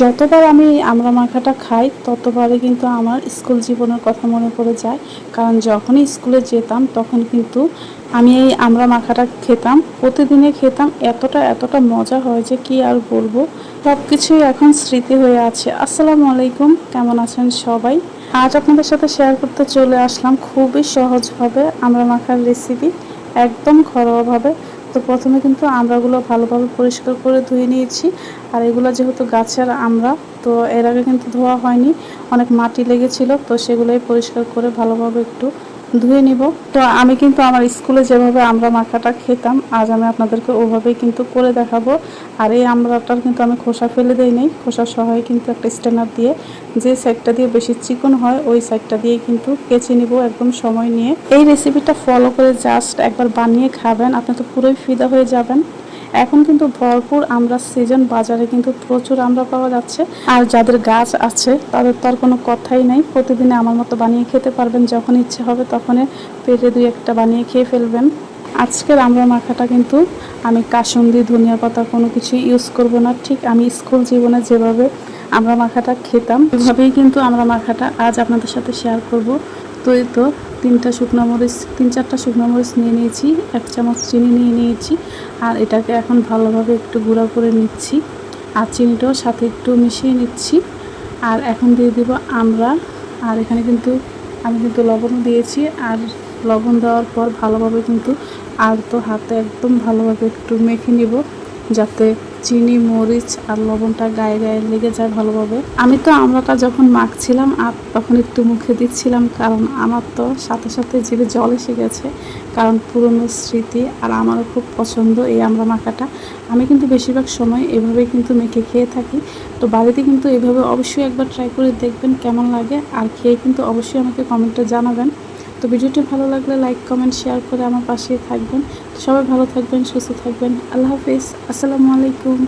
যতবার আমি আমড়া মাখাটা খাই, ততবারই কিন্তু আমার স্কুল জীবনের কথা মনে পড়ে যায়। কারণ যখনই স্কুলে যেতাম, তখন কিন্তু আমি এই আমড়া মাখাটা খেতাম, প্রতিদিনে খেতাম, এতটা এতটা মজা হয় যে কি আর বলব? সব কিছুই এখন স্মৃতি হয়ে আছে। আসসালামু আলাইকুম, কেমন আছেন সবাই? আজ আপনাদের সাথে শেয়ার করতে চলে আসলাম। খুবই সহজভাবে আমড়া মাখার রেসিপি একদম ঘরোয়াভাবে। তো প্রথমে কিন্তু আমরাগুলো ভালোভাবে পরিষ্কার করে ধুয়ে নিয়েছি। আর এগুলো যেহেতু গাছের আমরা, তো এর আগে কিন্তু ধোয়া হয়নি। অনেক মাটি লেগেছিল, তো সেগুলোই পরিষ্কার করে ভালোভাবে একটু ধুয়ে নিব। তো আমি কিন্তু আমার স্কুলে যেভাবে আমরা মাখাটা খেতাম, আজ আমি আপনাদেরকে ওভাবেই কিন্তু করে দেখাবো। আর এই আমড়াটার কিন্তু আমি খোসা ফেলে দিই নেই। খোসা সহায় কিন্তু একটা স্ট্যান্ডার দিয়ে যে সাইডটা দিয়ে বেশি চিকন হয়, ওই সাইডটা দিয়ে কিন্তু কেচে নিব একদম সময় নিয়ে। এই রেসিপিটা ফলো করে জাস্ট একবার বানিয়ে খাবেন। আপনি তো পুরোই ফিদা হয়ে যাবেন। এখন কিন্তু ভরপুর আমরা সিজন বাজারে কিন্তু প্রচুর আমরা পাওয়া যাচ্ছে। আর যাদের গাছ আছে, তাদের তো আর কোনো কথাই নাই। প্রতিদিনে আমার মতো বানিয়ে খেতে পারবেন, যখন ইচ্ছে হবে তখনই পেটে দুই একটা বানিয়ে খেয়ে ফেলবেন। আজকের আমরা মাখাটা কিন্তু আমি কাসুন্দি ধনিয়া পাতা কোনো কিছু ইউজ করব না। ঠিক আমি স্কুল জীবনে যেভাবে আমরা মাখাটা খেতাম ওইভাবেই কিন্তু আমরা মাখাটা আজ আপনাদের সাথে শেয়ার করব। তো এই তো তিনটা শুকনো মরিচ, তিন চারটা শুকনো মরিচ নিয়ে নিয়েছি, এক চামচ চিনি নিয়ে নিয়েছি, আর এটাকে এখন ভালোভাবে একটু গুঁড়া করে নিচ্ছি। আর চিনিটাও সাথে একটু মিশিয়ে নিচ্ছি। আর এখন দিয়ে দিব আমরা, আর এখানে কিন্তু আমি কিন্তু লবণও দিয়েছি। আর লবণ দেওয়ার পর ভালোভাবে কিন্তু আর তো হাতে একদম ভালোভাবে একটু মেখে নিব, যাতে চিনি, মরিচ আর লবণটা গায়ে গায়ে লেগে যায় ভালোভাবে। আমি তো আমরাটা যখন মাখছিলাম আর তখন একটু মুখে দিচ্ছিলাম কারণ আমার তো সাথে সাথে জিভে জল এসে গেছে, কারণ পুরনো স্মৃতি আর আমারও খুব পছন্দ এই আমরা মাখাটা। আমি কিন্তু বেশিরভাগ সময় এভাবেই কিন্তু মেখে খেয়ে থাকি। তো বাড়িতে কিন্তু এভাবে অবশ্যই একবার ট্রাই করে দেখবেন কেমন লাগে, আর খেয়ে কিন্তু অবশ্যই আমাকে কমেন্টে জানাবেন। তো ভিডিওটি ভালো লাগলে লাইক কমেন্ট শেয়ার করে আমার পাশে থাকবেন। সবাই ভালো থাকবেন, সুস্থ থাকবেন। আল্লাহ হাফিজ। আসসালামু আলাইকুম।